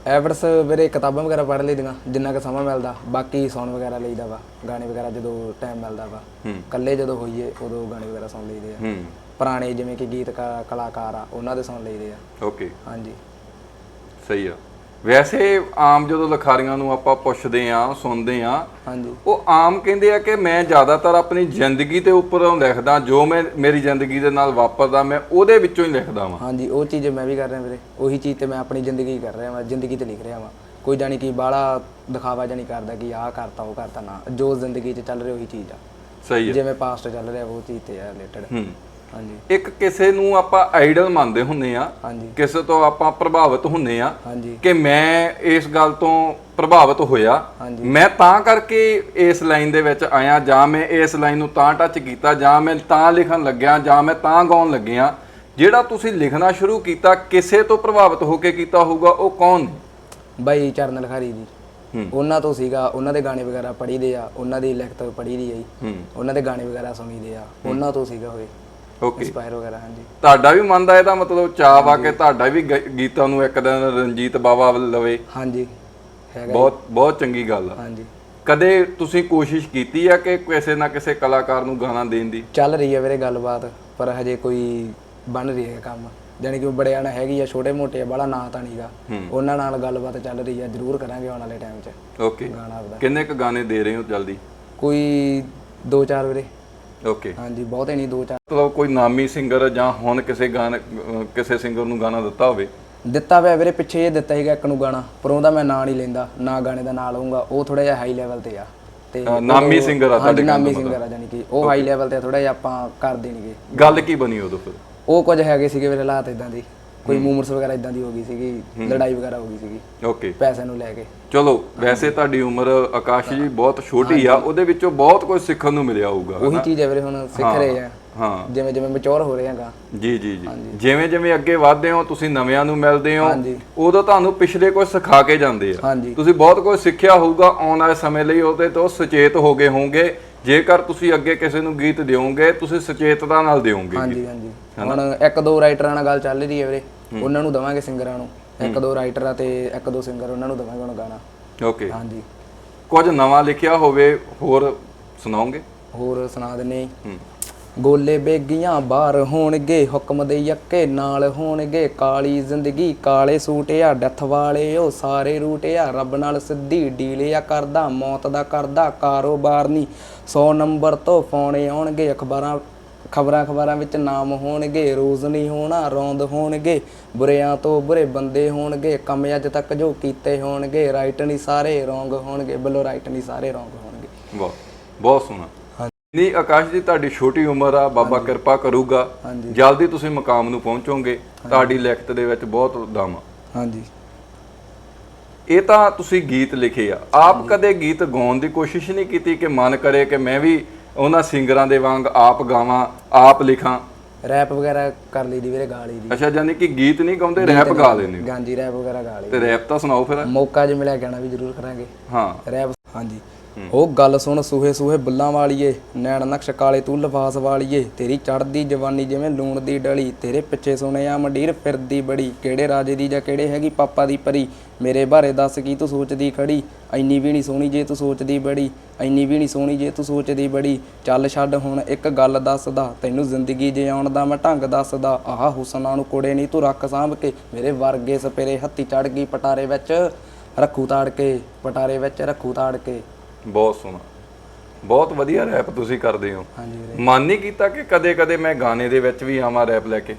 ਐਵਰਸ ਵੀਰੇ ਕਿਤਾਬਾਂ ਵਗੈਰਾ ਪੜ੍ਹ ਲਈਆਂ ਜਿੰਨਾ ਕੁ ਸਮਾਂ ਮਿਲਦਾ ਬਾਕੀ ਸੌਣ ਵਗੈਰਾ ਲਈਦਾ ਵਾ ਗਾਣੇ ਵਗੈਰਾ ਜਦੋਂ ਟਾਈਮ ਮਿਲਦਾ ਵਾ। ਹੂੰ। ਇਕੱਲੇ ਜਦੋਂ ਹੋਈਏ ਉਦੋਂ ਗਾਣੇ ਵਗੈਰਾ ਸੁਣ ਲਈਦੇ ਆ। ਪੁਰਾਣੇ ਜਿਵੇਂ ਕਿ ਗੀਤਕਾਰ ਕਲਾਕਾਰ ਆ ਉਹਨਾਂ ਦੇ ਸੁਣ ਲਈਦੇ ਆ। ਓਕੇ ਹਾਂਜੀ। ਸਹੀ ਆ। ਵੈਸੇ ਆਮ ਜਦੋਂ ਲਖਾਰੀਆਂ ਨੂੰ ਆਪਾਂ ਪੁੱਛਦੇ ਆ ਸੁਣਦੇ ਆ ਹਾਂਜੀ। ਉਹ ਆਮ ਕਹਿੰਦੇ ਆ ਕਿ ਮੈਂ ਜ਼ਿਆਦਾਤਰ ਆਪਣੀ ਜ਼ਿੰਦਗੀ ਦੇ ਉੱਪਰੋਂ ਲਿਖਦਾ ਜੋ ਮੈਂ ਮੇਰੀ ਜ਼ਿੰਦਗੀ ਦੇ ਨਾਲ ਵਾਪਰਦਾ ਮੈਂ ਉਹਦੇ ਵਿੱਚੋਂ ਹੀ ਲਿਖਦਾ ਵਾਂ। ਹਾਂਜੀ ਉਹ ਚੀਜ਼ ਮੈਂ ਵੀ ਕਰ ਰਿਹਾ ਵੀਰੇ। ਉਹੀ ਚੀਜ਼ ਤੇ ਮੈਂ ਆਪਣੀ ਜ਼ਿੰਦਗੀ ਕਰ ਰਿਹਾ ਵਾਂ ਜ਼ਿੰਦਗੀ ਤੇ ਲਿਖ ਰਿਹਾ ਵਾਂ। ਕੋਈ ਜਾਣੀ ਕਿ ਬਾਹਲਾ ਦਿਖਾਵਾ ਜਾਨੀ ਕਰਦਾ ਕਿ ਆਹ ਕਰਤਾ ਉਹ ਕਰਤਾ ਨਾ। ਜੋ ਜ਼ਿੰਦਗੀ 'ਚ ਚੱਲ ਰਿਹਾ ਉਹੀ ਚੀਜ਼ ਆ। ਸਹੀ ਆ। ਜਿਵੇਂ ਪਾਸਟ ਚੱਲ ਰਿਹਾ ਉਹ ਚੀਜ਼ ਤੇ ਆ ਰਿਲੇਟਡ ਹੂੰ। ਹਾਂਜੀ। ਇੱਕ ਕਿਸੇ ਨੂੰ ਆਪਾਂ ਆਈਡਲ ਮੰਨਦੇ ਹੁੰਨੇ ਆ ਹਾਂਜੀ। ਕਿਸੇ ਤੋਂ ਆਪਾਂ ਪ੍ਰਭਾਵਿਤ ਹੁੰਨੇ ਆ ਹਾਂਜੀ। ਕਿ ਮੈਂ ਇਸ ਗੱਲ ਤੋਂ ਪ੍ਰਭਾਵਿਤ ਹੋਇਆ। ਮੈਂ ਤਾਂ ਕਰਕੇ ਇਸ ਲਾਈਨ ਦੇ ਵਿੱਚ ਆਇਆ ਜਾਂ ਮੈਂ ਇਸ ਲਾਈਨ ਨੂੰ ਤਾਂ ਟੱਚ ਕੀਤਾ ਜਾਂ ਮੈਂ ਤਾਂ ਲਿਖਣ ਲੱਗਿਆ ਜਾਂ ਮੈਂ ਤਾਂ ਗਾਉਣ ਲੱਗਿਆ ਜਿਹੜਾ ਤੁਸੀਂ ਲਿਖਣਾ ਸ਼ੁਰੂ ਕੀਤਾ ਕਿਸੇ ਤੋਂ ਪ੍ਰਭਾਵਿਤ ਹੋ ਕੇ ਕੀਤਾ ਹੋਊਗਾ ਉਹ ਕੌਣ ਬਾਈ ਚਰਨ ਲਖਾਰੀ ਜੀ। ਉਹਨਾਂ ਤੋਂ ਸੀਗਾ ਉਹਨਾਂ ਦੇ ਗਾਣੇ ਵਗੈਰਾ ਪੜ੍ਹੀਦੇ ਆ ਉਹਨਾਂ ਦੀ ਲਿਖਤ ਪੜ੍ਹੀ ਦੀ ਆ ਜੀ ਉਹਨਾਂ ਦੇ ਗਾਣੇ ਵਗੈਰਾ ਸੁਣੀਦੇ ਆ ਉਹਨਾਂ ਤੋਂ ਸੀਗਾ ਹੋਏ ਓਕੇ ਇੰਸਪਾਇਰ ਵਗੈਰਾ ਹਾਂਜੀ। ਤੁਹਾਡਾ ਵੀ ਮਨ ਦਾ ਇਹਦਾ ਮਤਲਬ ਚਾਅ ਵਾ ਕਿ ਤੁਹਾਡਾ ਵੀ ਗ- ਗੀਤਾਂ ਨੂੰ ਇੱਕ ਦਿਨ ਰਣਜੀਤ ਬਾਵਾ ਲਵੇ। ਹਾਂਜੀ ਹੈਗਾ। ਬਹੁਤ ਬਹੁਤ ਚੰਗੀ ਗੱਲ ਆ। ਹਾਂਜੀ। ਕਦੇ ਤੁਸੀਂ ਕੋਸ਼ਿਸ਼ ਕੀਤੀ ਆ ਕਿ ਕਿਸੇ ਨਾ ਕਿਸੇ ਕਲਾਕਾਰ ਨੂੰ ਗਾਣਾ ਦੇਣ ਦੀ? ਚੱਲ ਰਹੀ ਹੈ ਵੀਰੇ ਗੱਲਬਾਤ ਪਰ ਹਜੇ ਕੋਈ ਬਣ ਰਹੀ ਹੈ ਕੰਮ। ਜਾਣੀ ਕਿ ਬੜਿਆਂ ਨਾਲ ਹੈਗੀ ਆ ਛੋਟੇ ਮੋਟੇ ਆ ਬੜਾ ਨਾਂ ਤਾਂ ਨਹੀਂਗਾ ਹੂੰ। ਉਹਨਾਂ ਨਾਲ ਗੱਲਬਾਤ ਚੱਲ ਰਹੀ ਆ ਜ਼ਰੂਰ ਕਰਾਂਗੇ ਆਉਣ ਵਾਲੇ ਟਾਈਮ 'ਚ। ਓਕੇ ਗਾਣਾ ਆਪਦਾ। ਕਿੰਨੇ ਕ ਗਾਣੇ ਦੇ ਰਹੇ ਹੋ ਜਲਦੀ? ਕੋਈ ਦੋ ਚਾਰ ਵੀਰੇ। ਓਕੇ ਹਾਂਜੀ ਬਹੁਤੇ ਨਹੀਂ ਦੋ ਚਾਰ। ਮਤਲਬ ਕੋਈ ਨਾਮੀ ਸਿੰਗਰ ਜਾਂ ਹੁਣ ਕਿਸੇ ਗਾਣੇ ਕਿਸੇ ਸਿੰਗਰ ਨੂੰ ਗਾਣਾ ਦਿੱਤਾ ਹੋਵੇ? ਦਿੱਤਾ ਪਿਆ ਵੀਰੇ ਪਿੱਛੇ ਇਹ ਦਿੱਤਾ ਸੀਗਾ ਇੱਕ ਨੂੰ ਗਾਣਾ। ਪਰ ਉਹਦਾ ਮੈਂ ਨਾਂ ਨਹੀਂ ਲੈਂਦਾ ਨਾ ਗਾਣੇ ਦਾ ਨਾਂ ਲਊਂਗਾ ਉਹ ਥੋੜਾ ਜਿਹਾ ਹਾਈ ਲੈਵਲ ਤੇ ਆ। ਤੇ ਨਾਮੀ singer ਆ ਤੁਹਾਡੇ ਨਾਮੀ ਸਿੰਗਰ ਆ ਜਾਨੀ ਕਿ ਉਹ ਹਾਈ ਲੈਵਲ ਤੇ ਥੋੜਾ ਜਿਹਾ ਆਪਾਂ ਕਰ ਦੇਣਗੇ। ਗੱਲ ਕੀ ਬਣੀ ਉਦੋਂ ਫਿਰ? ਉਹ ਕੁਝ ਹੈਗੇ ਸੀਗੇ ਵੀਰੇ ਹਾਲਾਤ ਇਦਾਂ ਦੀ। ਕੋਈ ਮੂਵਮੈਂਟਸ ਵਗੈਰਾ ਇਦਾਂ ਦੀ ਹੋ ਗਈ ਸੀਗੀ ਲੜਾਈ ਵਗੈਰਾ ਹੋ ਗਈ ਸੀਗੀ। ਓਕੇ। ਪੈਸੇ ਨੂੰ ਲੈ ਕੇ। ਚਲੋ ਵੈਸੇ ਤੁਹਾਡੀ ਉਮਰ ਆਕਾਸ਼ ਜੀ ਬਹੁਤ ਛੋਟੀ ਆ ਉਹਦੇ ਵਿੱਚੋਂ ਬਹੁਤ ਕੁਝ ਸਿੱਖਣ ਨੂੰ ਮਿਲਿਆ ਹੋਊਗਾ ਉਹੀ ਚੀਜ਼ ਹੈ ਵੀਰੇ ਹੁਣ ਸਿੱਖ ਰਹੇ ਆ। ਹਾਂ। ਜਿਵੇਂ ਜਿਵੇਂ ਮੈਚੁਰ ਹੋ ਰਹੇ ਆਗਾ ਜੀ ਜੀ ਜੀ। ਜਿਵੇਂ ਜਿਵੇਂ ਅੱਗੇ ਵਧਦੇ ਹੋ ਤੁਸੀਂ ਨਵਿਆਂ ਨੂੰ ਮਿਲਦੇ ਹੋ। ਉਦੋਂ ਤੁਹਾਨੂੰ ਪਿਛਲੇ ਕੁਝ ਸਿਖਾ ਕੇ ਜਾਂਦੇ ਆ। ਤੁਸੀਂ ਬਹੁਤ ਕੁਝ ਸਿੱਖਿਆ ਹੋਊਗਾ ਆਉਣ ਵਾਲੇ ਸਮੇਂ ਲਈ ਉਹਦੇ ਤੋਂ ਸੁਚੇਤ ਹੋ ਗਏ ਹੋਵੋਗੇ। ਜੇਕਰ ਤੁਸੀਂ ਅੱਗੇ ਕਿਸੇ ਨੂੰ ਗੀਤ ਦਿਓਗੇ ਤੁਸੀਂ ਸੁਚੇਤਤਾ ਨਾਲ ਦਿਓਗੇ। ਹਾਂਜੀ ਹਾਂਜੀ। ਹੁਣ ਇੱਕ ਦੋ ਰਾਈਟਰਾਂ ਨਾਲ ਗੱਲ ਚੱਲ ਰਹੀ ਹੈ ਵੀਰੇ। ਉਹਨਾਂ ਨੂੰ ਦਵਾਂਗੇ ਸਿੰਗਰਾਂ ਨੂੰ। ਇੱਕ ਦੋ ਰਾਈਟਰ ਆ ਤੇ ਇੱਕ ਦੋ ਸਿੰਗਰ ਉਹਨਾਂ ਨੂੰ ਦਵਾਂਗੇ ਹੁਣ ਗਾਣਾ। ਓਕੇ। ਹਾਂਜੀ। ਕੁਝ ਨਵਾਂ ਲਿਖਿਆ ਹੋਵੇ ਹੋਰ ਸੁਣਾਓਗੇ? ਹੋਰ ਸੁਣਾ ਦਿੰਨੇ ਗੋਲੇ ਬੇਗੀਆਂ ਬਾਹਰ ਹੋਣਗੇ ਹੁਕਮ ਦੇ ਯੱਕੇ ਨਾਲ ਹੋਣਗੇ। ਕਾਲੀ ਜ਼ਿੰਦਗੀ ਕਾਲੇ ਸੂਟ ਆ ਡੈਥ ਵਾਲੇ ਉਹ ਸਾਰੇ ਰੂਟ ਆ। ਰੱਬ ਨਾਲ ਸਿੱਧੀ ਡੀਲ ਆ ਕਰਦਾ ਮੌਤ ਦਾ ਕਰਦਾ ਕਾਰੋਬਾਰ ਨਹੀਂ 100 ਨੰਬਰ ਤੋਂ ਫੋਨ ਆਉਣਗੇ ਅਖਬਾਰਾਂ ਖਬਰਾਂ ਖਬਰਾਂ ਵਿੱਚ ਨਾਮ ਹੋਣਗੇ ਰੋਜ਼ ਨਹੀਂ ਹੋਣਾ ਰੌਂਦ ਹੋਣਗੇ ਬੁਰਿਆਂ ਤੋਂ ਬੁਰੇ ਬੰਦੇ ਹੋਣਗੇ ਕੰਮ ਅੱਜ ਤੱਕ ਜੋ ਕੀਤੇ ਹੋਣਗੇ ਰਾਈਟ ਨਹੀਂ ਸਾਰੇ ਰੋਂਗ ਹੋਣਗੇ ਬਲੋ ਰਾਈਟ ਨਹੀਂ ਸਾਰੇ ਰੋਂਗ ਹੋਣਗੇ। ਵਾਹ ਬਹੁਤ ਸੋਹਣਾ। ਨਹੀਂ ਆਕਾਸ਼ ਜੀ ਤੁਹਾਡੀ ਛੋਟੀ ਉਮਰ ਆ ਬਾਬਾ ਕਿਰਪਾ ਕਰੂਗਾ। ਜਲਦੀ ਤੁਸੀਂ ਮਕਾਮ ਨੂੰ ਪਹੁੰਚੋਗੇ ਤੁਹਾਡੀ ਲਿਖਤ ਦੇ ਵਿੱਚ ਬਹੁਤ ਦਮ ਆ। ਹਾਂਜੀ। ਇਹ ਤਾਂ ਤੁਸੀਂ ਗੀਤ ਲਿਖੇ ਆ। ਆਪ ਕਦੇ ਗੀਤ ਗਾਉਣ ਦੀ ਕੋਸ਼ਿਸ਼ ਨਹੀਂ ਕੀਤੀ ਕਿ ਮਨ ਕਰੇ ਕਿ ਮੈਂ ਵੀ ਉਹਨਾਂ ਸਿੰਗਰਾਂ ਦੇ ਵਾਂਗ ਆਪ ਗਾਵਾਂ ਆਪ ਲਿਖਾਂ। ਰੈਪ ਵਗੈਰਾ ਕਰ ਲਈ ਦੀ ਵੀਰੇ ਗਾ ਲਈ ਦੀ ਅੱਛਾ ਜਾਨੀ ਕਿ ਗੀਤ ਨਹੀਂ ਗਾਉਂਦੇ ਰੈਪ ਗਾ ਲੈਂਦੇ ਹੋ। ਗਾਂਜੀ ਰੈਪ ਵਗੈਰਾ ਗਾ ਲਈ ਤੇ ਰੈਪ ਤਾਂ ਸੁਣਾਓ ਫਿਰ। ਮੌਕਾ ਜੇ ਮਿਲਿਆ ਗਾਣਾ ਵੀ ਜ਼ਰੂਰ ਕਰਾਂਗੇ। ਹਾਂ। ਰੈਪ ਹਾਂਜੀ। ਉਹ ਗੱਲ ਸੁਣ ਸੂਹੇ ਸੂਹੇ ਬੁੱਲਾਂ ਵਾਲੀਏ, ਨੈਣ ਨਕਸ਼ ਕਾਲੇ ਤੂੰ ਲਿਫਾਸ ਵਾਲੀਏ, ਤੇਰੀ ਚੜਦੀ ਜਵਾਨੀ ਜਿਵੇਂ ਲੂਣ ਦੀ ਡਲੀ, ਤੇਰੇ ਪਿੱਛੇ ਸੁਣਿਆ ਮੰਡੀਰ ਫਿਰਦੀ ਬੜੀ, ਕਿਹੜੇ ਰਾਜੇ ਦੀ ਜਾਂ ਕਿਹੜੇ ਹੈਗੀ ਪਾਪਾ ਦੀ ਪਰੀ, ਮੇਰੇ ਬਾਰੇ ਦੱਸ ਕੀ ਤੂੰ ਸੋਚਦੀ ਖੜੀ ਐਨੀ ਵੀ ਨਹੀਂ ਸੋਹਣੀ ਜੇ ਤੂੰ ਸੋਚਦੀ ਬੜੀ ਐਨੀ ਵੀ ਨਹੀਂ ਸੋਹਣੀ ਜੇ ਤੂੰ ਸੋਚਦੀ ਬੜੀ, ਚੱਲ ਛੱਡ ਹੁਣ ਇੱਕ ਗੱਲ ਦੱਸਦਾ, ਤੈਨੂੰ ਜ਼ਿੰਦਗੀ ਜਿਉਣ ਦਾ ਮੈਂ ਢੰਗ ਦੱਸਦਾ, ਆਹ ਹੁਸਨਾਂ ਨੂੰ ਕੁੜੇ ਨਹੀਂ ਤੂੰ ਰੱਖ ਸਾਂਭ ਕੇ, ਮੇਰੇ ਵਰਗੇ ਸਪੇਰੇ ਹੱਥੀ ਚੜ ਗਈ ਪਟਾਰੇ ਵਿੱਚ, ਰੱਖੂ ਤਾੜ ਕੇ, ਪਟਾਰੇ ਵਿੱਚ ਰੱਖੂ ਤਾੜ ਕੇ। ਬਹੁਤ ਸੋਹਣਾ। ਬਹੁਤ ਵਧੀਆ ਰੈਪ ਤੁਸੀਂ ਕਰਦੇ ਹੋ। ਹਾਂਜੀ ਵੀਰੇ। ਮਨ ਨਹੀਂ ਕੀਤਾ ਕਿ ਕਦੇ-ਕਦੇ ਮੈਂ ਗਾਣੇ ਦੇ ਵਿੱਚ ਵੀ ਆਵਾਂ ਰੈਪ ਲੈ ਕੇ?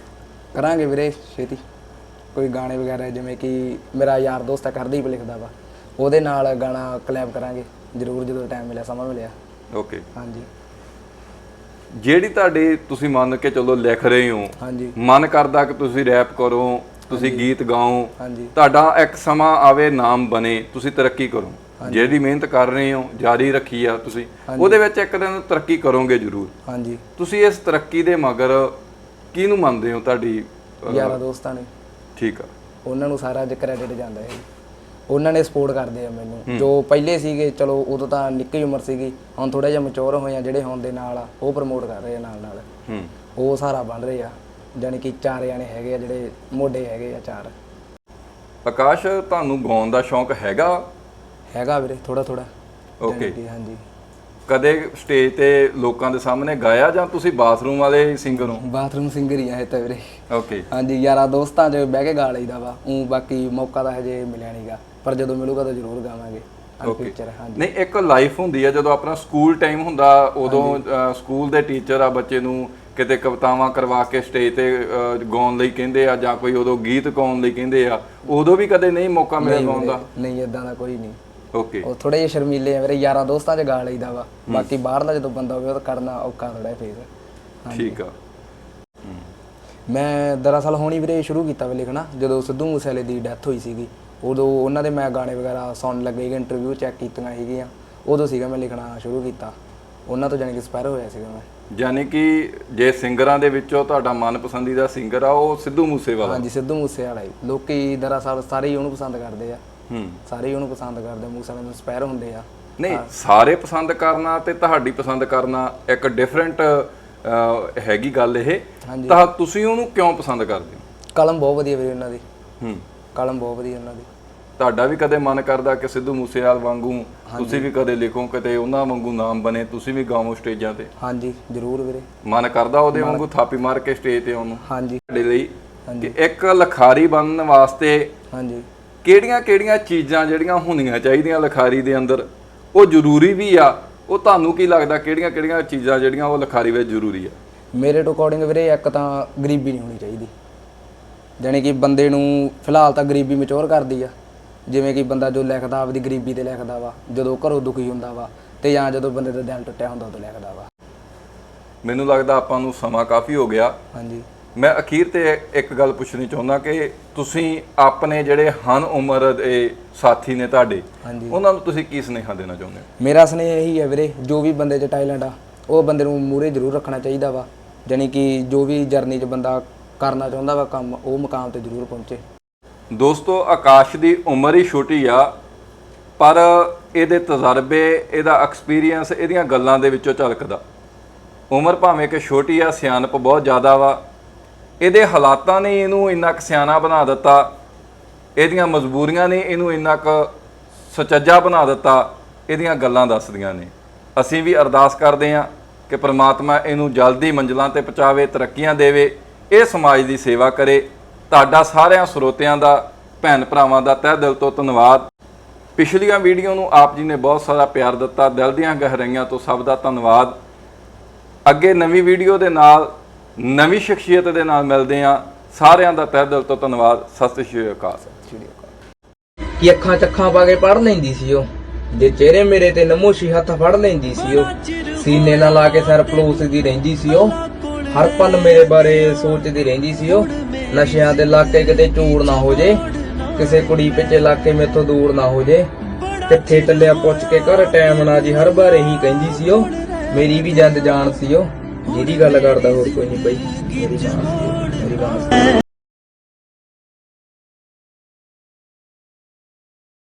ਕਰਾਂਗੇ ਵੀਰੇ ਛੇਤੀ। ਕੋਈ ਗਾਣੇ ਵਗੈਰਾ ਜਿਵੇਂ ਕਿ ਮੇਰਾ ਯਾਰ ਦੋਸਤ ਹੈ ਕਰਦੀਪ ਲਿਖਦਾ ਵਾ। ਉਹਦੇ ਨਾਲ ਗਾਣਾ ਕਲੈਬ ਕਰਾਂਗੇ। ਜ਼ਰੂਰ ਜਦੋਂ ਟਾਈਮ ਮਿਲਿਆ ਸਮਾਂ ਮਿਲਿਆ। ਓਕੇ ਹਾਂਜੀ। ਜਿਹੜੀ ਤੁਹਾਡੀ ਤੁਸੀਂ ਮੰਨ ਕੇ ਚਲੋ ਲਿਖ ਰਹੇ ਹੋ ਹਾਂਜੀ। ਮਨ ਕਰਦਾ ਕਿ ਤੁਸੀਂ ਰੈਪ ਕਰੋ ਤੁਸੀਂ ਗੀਤ ਗਾਓ। ਹਾਂਜੀ। ਤੁਹਾਡਾ ਇੱਕ ਸਮਾਂ ਆਵੇ ਨਾਮ ਬਣੇ ਤੁਸੀਂ ਤਰੱਕੀ ਕਰੋ। ਜਿਹੜੀ ਮਿਹਨਤ ਕਰ ਰਹੇ ਹੋ ਜਾਰੀ ਰੱਖੀ ਆ ਤੁਸੀਂ ਉਹਦੇ ਵਿੱਚ ਇੱਕ ਦਿਨ ਤਰੱਕੀ ਕਰੋਗੇ ਜ਼ਰੂਰ। ਹਾਂਜੀ। ਤੁਸੀਂ ਇਸ ਤਰੱਕੀ ਦੇ ਮਗਰ ਕਿਹਨੂੰ ਮੰਨਦੇ ਹੋ ਤੁਹਾਡੀ ਯਾਰਾਂ ਦੋਸਤਾਂ ਨੇ। ਠੀਕ ਆ। ਉਹਨਾਂ ਨੂੰ ਸਾਰਾ ਅੱਜ ਕ੍ਰੈਡਿਟ ਜਾਂਦਾ ਹੈ ਉਹਨਾਂ ਨੇ ਸਪੋਰਟ ਕਰਦੇ ਆ ਮੈਨੂੰ। ਜੋ ਪਹਿਲੇ ਸੀਗੇ ਚਲੋ ਉਦੋਂ ਤਾਂ ਨਿੱਕੀ ਉਮਰ ਸੀਗੀ ਹੁਣ ਥੋੜਾ ਜਿਹਾ ਮੈਚੁਰ ਹੋਏ ਆ ਜਿਹੜੇ ਹੁਣ ਦੇ ਨਾਲ ਆ ਉਹ ਪ੍ਰਮੋਟ ਕਰ ਰਹੇ ਆ ਨਾਲ ਨਾਲ। ਹੂੰ। ਉਹ ਸਾਰਾ ਬਣ ਰਹੇ ਆ। ਜਾਣੀ ਕਿ ਚਾਰ ਜਾਣੇ ਹੈਗੇ ਆ ਜਿਹੜੇ ਮੋਢੇ ਹੈਗੇ ਆ ਚਾਰ। ਆਕਾਸ਼ ਤੁਹਾਨੂੰ ਗਾਉਣ ਦਾ ਸ਼ੌਂਕ ਹੈਗਾ? ਹੈਗਾ ਵੀਰੇ ਥੋੜਾ ਥੋੜਾ ਓਕੇ ਹਾਂਜੀ। ਕਦੇ ਸਟੇਜ ਤੇ ਲੋਕਾਂ ਦੇ ਸਾਹਮਣੇ ਗਾਇਆ ਜਾਂ ਤੁਸੀਂ ਬਾਥਰੂਮ ਵਾਲੇ ਸਿੰਗਰ ਹੋ? ਬਾਥਰੂਮ ਸਿੰਗਰ ਹੀ ਆ ਇਹ ਤਾਂ ਵੀਰੇ। ਓਕੇ ਹਾਂਜੀ ਯਾਰਾਂ ਦੋਸਤਾਂ 'ਚ ਬਹਿ ਕੇ ਗਾ ਲਈਦਾ ਵਾ। ਉਹ ਬਾਕੀ ਮੌਕਾ ਤਾਂ ਹਜੇ ਮਿਲਿਆ ਨਹੀਂਗਾ ਪਰ ਜਦੋਂ ਮਿਲੂਗਾ ਤਾਂ ਜ਼ਰੂਰ ਗਾਵਾਂਗੇ। ਹਾਂਜੀ। ਨਹੀਂ ਇੱਕ ਲਾਈਫ ਹੁੰਦੀ ਆ ਜਦੋਂ ਆਪਣਾ ਸਕੂਲ ਟਾਈਮ ਹੁੰਦਾ ਉਦੋਂ ਸਕੂਲ ਦੇ ਟੀਚਰ ਆ ਬੱਚੇ ਨੂੰ ਕਿਤੇ ਕਵਿਤਾਵਾਂ ਕਰਵਾ ਕੇ ਸਟੇਜ ਤੇ ਗਾਉਣ ਲਈ ਕਹਿੰਦੇ ਆ ਜਾਂ ਕੋਈ ਉਦੋਂ ਗੀਤ ਗਾਉਣ ਲਈ ਕਹਿੰਦੇ ਆ ਉਦੋਂ ਵੀ ਕਦੇ ਨਹੀਂ ਮੌਕਾ ਮਿਲਿਆ ਗਾਉਣ ਦਾ? ਨਹੀਂ ਇਦਾਂ ਦਾ ਕੋਈ ਨਹੀਂ। ਓਕੇ ਉਹ ਥੋੜੇ ਜਿਹੇ ਸ਼ਰਮੀਲੇ ਆ ਵੀਰੇ ਯਾਰਾਂ ਦੋਸਤਾਂ 'ਚ ਗਾ ਲਈਦਾ ਵਾ। ਬਾਕੀ ਬਾਹਰਲਾ ਜਦੋਂ ਬੰਦਾ ਹੋਵੇ ਉਹ ਤਾਂ ਕਰਨਾ ਔਖਾ ਥੋੜਾ ਫੇਸ ਠੀਕ ਆ। ਮੈਂ ਦਰਅਸਲ ਹੋਣੀ ਵੀਰੇ ਸ਼ੁਰੂ ਕੀਤਾ ਵਾ ਲਿਖਣਾ ਜਦੋਂ ਸਿੱਧੂ ਮੂਸੇਵਾਲੇ ਦੀ ਡੈਥ ਹੋਈ ਸੀਗੀ। ਉਦੋਂ ਉਹਨਾਂ ਦੇ ਮੈਂ ਗਾਣੇ ਵਗੈਰਾ ਸੁਣਨ ਲੱਗੇ ਸੀਗੇ ਇੰਟਰਵਿਊ ਚੈੱਕ ਕੀਤੀਆਂ ਸੀਗੀਆਂ। ਉਦੋਂ ਸੀਗਾ ਮੈਂ ਲਿਖਣਾ ਸ਼ੁਰੂ ਕੀਤਾ। ਉਹਨਾਂ ਤੋਂ ਜਾਣੀ ਕਿ ਇੰਸਪਾਇਰ ਹੋਇਆ ਸੀਗਾ ਮੈਂ। ਯਾਨੀ ਕਿ ਜੇ ਸਿੰਗਰਾਂ ਦੇ ਵਿੱਚੋਂ ਤੁਹਾਡਾ ਮਨਪਸੰਦੀਦਾ ਸਿੰਗਰ ਆ ਉਹ ਸਿੱਧੂ ਮੂਸੇਵਾਲਾ। ਹਾਂਜੀ ਸਿੱਧੂ ਮੂਸੇਵਾਲਾ ਹੀ। ਲੋਕੀ ਦਰਅਸਲ ਸਾਰੇ ਹੀ ਉਹਨੂੰ ਪਸੰਦ ਕਰਦੇ ਆ। ਹੂੰ ਸਾਰੇ ਹੀ ਉਹਨੂੰ ਪਸੰਦ ਕਰਦੇ ਮੂਸੇ ਵਾਲੇ ਨੂੰ ਸਪੈਰ ਹੁੰਦੇ ਆ। ਨਹੀਂ ਸਾਰੇ ਪਸੰਦ ਕਰਨਾ ਤੇ ਤੁਹਾਡੀ ਪਸੰਦ ਕਰਨਾ ਇੱਕ ਡਿਫਰੈਂਟ ਹੈਗੀ ਗੱਲ ਇਹ। ਹਾਂਜੀ। ਤਾਂ ਤੁਸੀਂ ਉਹਨੂੰ ਕਿਉਂ ਪਸੰਦ ਕਰਦੇ ਹੋ? ਕਲਮ ਬਹੁਤ ਵਧੀਆ ਵੀਰੇ ਉਹਨਾਂ ਦੀ। ਹੂੰ। ਕਲਮ ਬਹੁਤ ਵਧੀਆ ਉਹਨਾਂ ਦੀ। ਤੁਹਾਡਾ ਵੀ ਕਦੇ ਮਨ ਕਰਦਾ ਕਿ ਸਿੱਧੂ ਮੂਸੇਵਾਲ ਵਾਂਗੂ ਤੁਸੀਂ ਵੀ ਕਦੇ ਲਿਖੋ ਕਿਤੇ ਉਹਨਾਂ ਵਾਂਗੂ ਨਾਮ ਬਣੇ ਤੁਸੀਂ ਵੀ ਗਾਵੋ ਸਟੇਜਾਂ ਤੇ। ਹਾਂਜੀ ਜ਼ਰੂਰ ਵੀਰੇ। ਮਨ ਕਰਦਾ ਉਹਦੇ ਵਾਂਗੂ ਥਾਪੀ ਮਾਰ ਕੇ ਸਟੇਜ ਤੇ ਆਉਣ ਨੂੰ। ਹਾਂਜੀ। ਤੁਹਾਡੇ ਲਈ ਕਿ ਇੱਕ ਲਖਾਰੀ ਬਣਨ ਵਾਸਤੇ ਹਾਂਜੀ। ਕਿਹੜੀਆਂ-ਕਿਹੜੀਆਂ ਚੀਜ਼ਾਂ ਜਿਹੜੀਆਂ ਹੋਣੀਆਂ ਚਾਹੀਦੀਆਂ ਲਖਾਰੀ ਦੇ ਅੰਦਰ? ਉਹ ਜ਼ਰੂਰੀ ਵੀ ਆ। ਉਹ ਤੁਹਾਨੂੰ ਕੀ ਲੱਗਦਾ ਕਿਹੜੀਆਂ-ਕਿਹੜੀਆਂ ਚੀਜ਼ਾਂ ਜਿਹੜੀਆਂ ਉਹ ਲਖਾਰੀ ਵਿੱਚ ਜ਼ਰੂਰੀ ਆ? ਮੇਰੇ ਅਕੋਰਡਿੰਗ ਵੀਰੇ ਇੱਕ ਤਾਂ ਗਰੀਬੀ ਨਹੀਂ ਹੋਣੀ ਚਾਹੀਦੀ। ਜਾਣੀ ਕਿ ਬੰਦੇ ਨੂੰ ਫਿਲਹਾਲ ਤਾਂ ਗਰੀਬੀ ਮੈਚੁਰ ਕਰਦੀ ਆ। ਜਿਵੇਂ ਕਿ ਬੰਦਾ ਜੋ ਲਿਖਦਾ ਆਪਦੀ ਗਰੀਬੀ ਤੇ ਲਿਖਦਾ ਵਾ ਜਦੋਂ ਘਰੋਂ ਦੁਖੀ ਹੁੰਦਾ ਵਾ ਤੇ ਜਾਂ ਜਦੋਂ ਬੰਦੇ ਦਾ ਦਿਲ ਟੁੱਟਿਆ ਹੁੰਦਾ ਉਦੋਂ ਲਿਖਦਾ ਵਾ। ਮੈਨੂੰ ਲੱਗਦਾ ਆਪਾਂ ਨੂੰ ਸਮਾਂ ਕਾਫੀ ਹੋ ਗਿਆ। ਹਾਂਜੀ। ਮੈਂ ਅਖੀਰ ਤੇ ਇੱਕ ਗੱਲ ਪੁੱਛਣੀ ਚਾਹੁੰਦਾ ਕਿ ਤੁਸੀਂ ਆਪਣੇ ਜਿਹੜੇ ਹਨ ਉਮਰ ਦੇ ਸਾਥੀ ਨੇ ਤੁਹਾਡੇ ਹਾਂਜੀ। ਉਹਨਾਂ ਨੂੰ ਤੁਸੀਂ ਕੀ ਸੁਨੇਹਾ ਦੇਣਾ ਚਾਹੁੰਦੇ ਹੋ? ਮੇਰਾ ਸੁਨੇਹਾ ਇਹੀ ਹੈ ਵੀਰੇ ਜੋ ਵੀ ਬੰਦੇ 'ਚ ਟੈਲੈਂਟ ਆ ਉਹ ਬੰਦੇ ਨੂੰ ਮੂਰੇ ਜ਼ਰੂਰ ਰੱਖਣਾ ਚਾਹੀਦਾ ਵਾ। ਜਾਣੀ ਕਿ ਜੋ ਵੀ ਜਰਨੀ 'ਚ ਬੰਦਾ ਕਰਨਾ ਚਾਹੁੰਦਾ ਵਾ ਕੰਮ ਉਹ ਮੁਕਾਮ ਤੇ ਜ਼ਰੂਰ ਪਹੁੰਚੇ। ਦੋਸਤੋ ਆਕਾਸ਼ ਦੀ ਉਮਰ ਹੀ ਛੋਟੀ ਆ ਪਰ ਇਹਦੇ ਤਜਰਬੇ ਇਹਦਾ ਐਕਸਪੀਰੀਅੰਸ ਇਹਦੀਆਂ ਗੱਲਾਂ ਦੇ ਵਿੱਚੋਂ ਝਲਕਦਾ। ਉਮਰ ਭਾਵੇਂ ਕਿ ਛੋਟੀ ਆ ਸਿਆਣਪ ਬਹੁਤ ਜ਼ਿਆਦਾ ਵਾ ਇਹਦੇ ਹਾਲਾਤਾਂ ਨੇ ਇਹਨੂੰ ਇੰਨਾ ਕੁ ਸਿਆਣਾ ਬਣਾ ਦਿੱਤਾ, ਇਹਦੀਆਂ ਮਜਬੂਰੀਆਂ ਨੇ ਇਹਨੂੰ ਇੰਨਾ ਕੁ ਸੁਚੱਜਾ ਬਣਾ ਦਿੱਤਾ, ਇਹਦੀਆਂ ਗੱਲਾਂ ਦੱਸਦੀਆਂ ਨੇ। ਅਸੀਂ ਵੀ ਅਰਦਾਸ ਕਰਦੇ ਹਾਂ ਕਿ ਪ੍ਰਮਾਤਮਾ ਇਹਨੂੰ ਜਲਦੀ ਮੰਜ਼ਲਾਂ ਤੇ ਪਹੁੰਚਾਵੇ, ਤਰੱਕੀਆਂ ਦੇਵੇ, ਇਹ ਸਮਾਜ ਦੀ ਸੇਵਾ ਕਰੇ। ਤੁਹਾਡਾ ਸਾਰਿਆਂ ਸਰੋਤਿਆਂ ਦਾ, ਭੈਣ ਭਰਾਵਾਂ ਦਾ ਤਹਿ ਦਿਲ ਤੋਂ ਧੰਨਵਾਦ। ਪਿਛਲੀਆਂ ਵੀਡੀਓ ਨੂੰ ਆਪ ਜੀ ਨੇ ਬਹੁਤ ਸਾਰਾ ਪਿਆਰ ਦਿੱਤਾ। ਦਿਲ ਦੀਆਂ ਗਹਿਰਾਈਆਂ ਤੋਂ ਸਭ ਦਾ ਧੰਨਵਾਦ। ਅੱਗੇ ਨਵੀਂ ਵੀਡੀਓ ਦੇ ਨਾਲ ਨਵੀਂ ਸ਼ਖਸੀਅਤ ਦੇ ਨਾਲ ਮਿਲਦੇ ਹਾਂ। ਸਾਰਿਆਂ ਦਾ ਤਹਿ ਦਿਲ ਤੋਂ ਧੰਨਵਾਦ। ਸਤਿ ਸ਼੍ਰੀ ਅਕਾਲ ਕਿ ਅੱਖਾਂ ਚੱਖਾਂ ਪਾ ਕੇ ਪੜ ਲੈਂਦੀ ਸੀ ਉਹ? ਜੇ ਚਿਹਰੇ ਮੇਰੇ ਤੇ ਨਮੋਸ਼ੀ ਹੱਥ ਫੜ ਲੈਂਦੀ ਸੀ ਉਹ? ਸੀਨੇ ਨਾਲ ਲਾ ਕੇ ਸਿਰ ਪਲੋਸਦੀ ਰਹਿੰਦੀ ਸੀ ਉਹ? ਹਰ ਪਲ ਮੇਰੇ ਬਾਰੇ ਸੋਚਦੀ ਰਹਿੰਦੀ ਸੀ ਉਹ? ਨਸ਼ਿਆਂ ਦੇ ਲਾਕੇ ਕਿਤੇ ਚੂੜ ਨਾ ਹੋ ਜੇ। ਕਿਸੇ ਕੁੜੀ ਪਿੱਛੇ ਲੱਗ ਕੇ ਮੇਥੋਂ ਦੂਰ ਨਾ ਹੋ ਜੇ। ਕਿੱਥੇ ਟੱਲਿਆ ਪੁੱਛ ਕੇ ਘਰ ਟਾਈਮ ਨਾ ਜੀ, ਹਰ ਵਾਰ ਇਹੀ ਕਹਿੰਦੀ ਸੀ ਉਹ। ਮੇਰੀ ਵੀ ਜੰਦ ਜਾਨ ਸੀ ਉਹ। ਜਿਹਦੀ ਗੱਲ ਕਰਦਾ ਹੋਰ ਕੋਈ ਨਹੀਂ ਬਈ। ਮੇਰੀ ਜਾਨ ਸੀ ਮੇਰੀ ਜਾਨ ਸੀ।